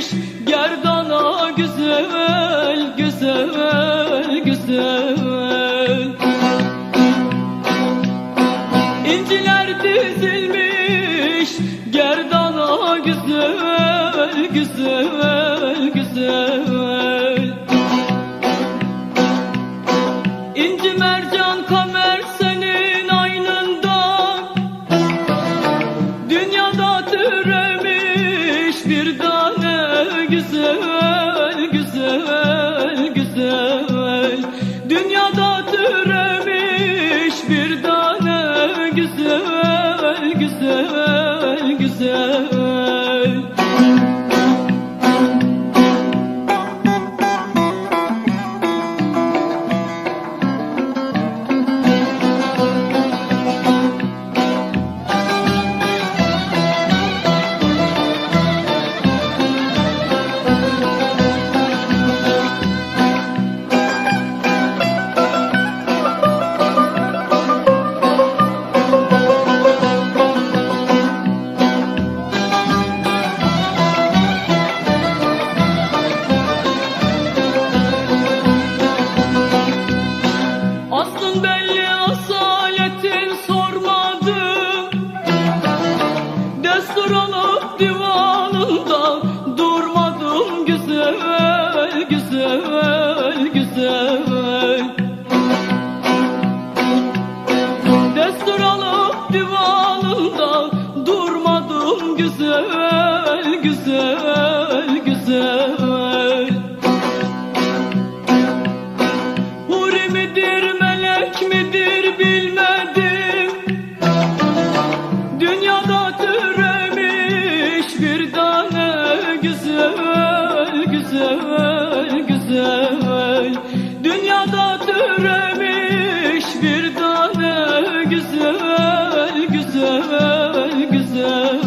dizilmiş Gerdana güzel güzel güzel. İnciler dizilmiş Gerdana güzel güzel güzel. İnci mercan kamer senin aynında. Dünyada türemiş bir tane bir tane Destur olup divanında durmadım. Güzel güzel güzel. Destur olup divanında durmadım. Güzel güzel güzel güzel güzel. Dünyada türemiş bir tane güzel güzel güzel.